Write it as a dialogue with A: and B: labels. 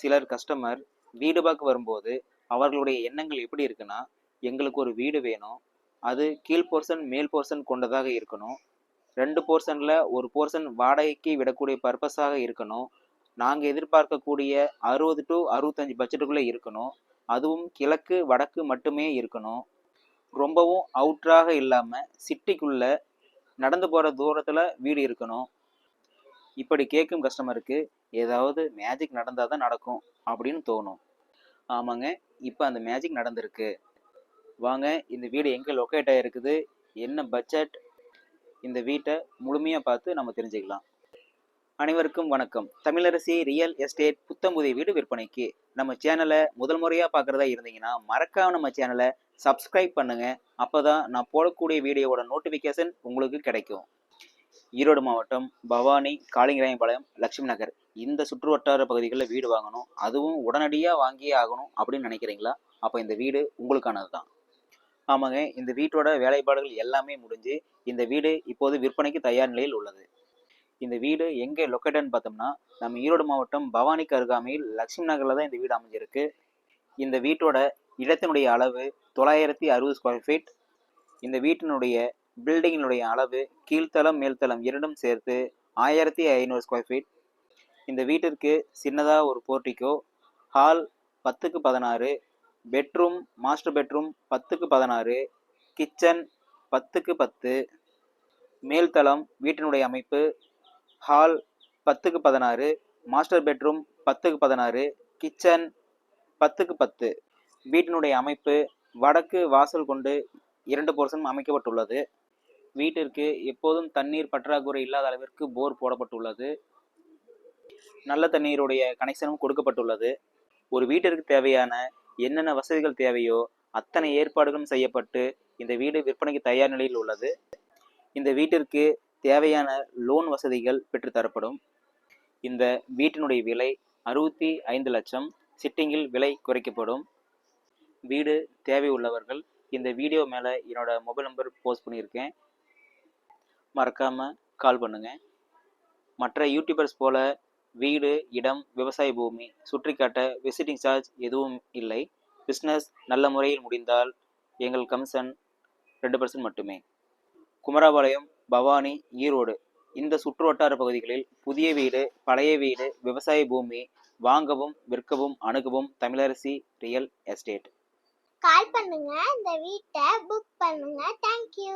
A: சிலர் கஸ்டமர் வீடு பார்க்க வரும்போது அவர்களுடைய எண்ணங்கள் எப்படி இருக்குன்னா எங்களுக்கு ஒரு வீடு வேணும். அது கீழ் போர்ஷன் மேல் போர்ஷன் கொண்டதாக இருக்கணும். ரெண்டு போர்ஷனில் ஒரு போர்ஷன் வாடகைக்கு விடக்கூடிய பர்பஸாக இருக்கணும். நாங்கள் எதிர்பார்க்கக்கூடிய அறுபது டு அறுபத்தஞ்சு பட்ஜெட்டுக்குள்ளே இருக்கணும். அதுவும் கிழக்கு வடக்கு மட்டுமே இருக்கணும். ரொம்பவும் அவுட்ராக இல்லாமல் சிட்டிக்குள்ளே நடந்து போகிற தூரத்தில் வீடு இருக்கணும். இப்படி கேட்கும் கஸ்டமருக்கு ஏதாவது மேஜிக் நடந்தால் தான் நடக்கும் அப்படின்னு தோணும். ஆமாங்க இப்போ அந்த மேஜிக் நடந்திருக்கு. வாங்க இந்த வீடு எங்கே லொக்கேட் ஆகிருக்குது என்ன பட்ஜெட் இந்த வீட்டை முழுமையாக பார்த்து நம்ம தெரிஞ்சுக்கலாம். அனைவருக்கும் வணக்கம். தமிழரசி ரியல் எஸ்டேட் புத்தம்புதிய வீடு விற்பனைக்கு நம்ம சேனலை முதல் முறையாக பார்க்குறதா இருந்தீங்கன்னா மறக்காம நம்ம சேனலை சப்ஸ்கிரைப் அப்போ தான் நான் போடக்கூடிய வீடியோவோட நோட்டிஃபிகேஷன் உங்களுக்கு கிடைக்கும். ஈரோடு மாவட்டம் பவானி காளிங்கராயம்பாளையம் லட்சுமி நகர். இந்த சுற்று வட்டார பகுதிகளில் வீடு வாங்கணும். அதுவும் உடனடியாக வாங்கியே ஆகணும் அப்படின்னு நினைக்கிறீங்களா? அப்போ இந்த வீடு உங்களுக்கானது தான் ஆமாங்க இந்த வீட்டோட வேலைப்பாடுகள் எல்லாமே முடிஞ்சு இந்த வீடு இப்போது விற்பனைக்கு தயார் நிலையில் உள்ளது. இந்த வீடு எங்கே லொக்கேட்டட்னு பார்த்தோம்னா நம்ம ஈரோடு மாவட்டம் பவானிக்கு அருகாமையில் லட்சுமி நகரில் தான் இந்த வீடு அமைஞ்சிருக்கு. இந்த வீட்டோட இடத்தினுடைய அளவு தொள்ளாயிரத்தி அறுபது ஸ்கொயர் ஃபீட் இந்த வீட்டினுடைய பில்டிங்கினுடைய அளவு கீழ்த்தளம் மேல்தளம் இரண்டும் சேர்த்து ஆயிரத்தி ஐநூறு ஸ்கொயர் ஃபீட் இந்த வீட்டிற்கு சின்னதாக ஒரு போர்ட்டிக்கோ ஹால் பத்துக்கு பதினாறு பெட்ரூம் மாஸ்டர் பெட்ரூம் பத்துக்கு பதினாறு கிச்சன் பத்துக்கு பத்து மேல்தளம் வீட்டினுடைய அமைப்பு ஹால் பத்துக்கு பதினாறு மாஸ்டர் பெட்ரூம் பத்துக்கு பதினாறு கிச்சன் பத்துக்கு பத்து. வீட்டினுடைய அமைப்பு வடக்கு வாசல் கொண்டு இரண்டு போர்ஷன் அமைக்கப்பட்டுள்ளது. வீட்டிற்கு எப்போதும் தண்ணீர் பற்றாக்குறை இல்லாத அளவிற்கு போர் போடப்பட்டுள்ளது. நல்ல தண்ணீருடைய கனெக்ஷனும் கொடுக்கப்பட்டுள்ளது. ஒரு வீட்டிற்கு தேவையான என்னென்ன வசதிகள் தேவையோ அத்தனை ஏற்பாடுகளும் செய்யப்பட்டு இந்த வீடு விற்பனைக்கு தயார் நிலையில் உள்ளது. இந்த வீட்டிற்கு தேவையான லோன் வசதிகள் பெற்றுத்தரப்படும் இந்த வீட்டினுடைய விலை அறுபத்தி ஐந்து லட்சம். சிட்டிங்கில் விலை குறைக்கப்படும். வீடு தேவை உள்ளவர்கள் இந்த வீடியோ மேலே என்னோட மொபைல் நம்பர் போஸ்ட் பண்ணியிருக்கேன். மறக்காமல் கால் பண்ணுங்கள் மற்ற யூடியூபர்ஸ் போல வீடு இடம் விவசாய பூமி சுற்றி காட்ட விசிட்டிங் சார்ஜ் எதுவும் இல்லை. பிஸ்னஸ் நல்ல முறையில் முடிந்தால் எங்கள் கமிஷன் ரெண்டு பர்சன்ட் மட்டுமே. குமராபாளையம் பவானி ஈரோடு இந்த சுற்றுவட்டார பகுதிகளில் புதிய வீடு பழைய வீடு விவசாய பூமி வாங்கவும் விற்கவும் அணுகவும் தமிழரசி ரியல் எஸ்டேட்
B: கால் பண்ணுங்க. இந்த வீட்டை புக் பண்ணுங்க. தேங்க்யூ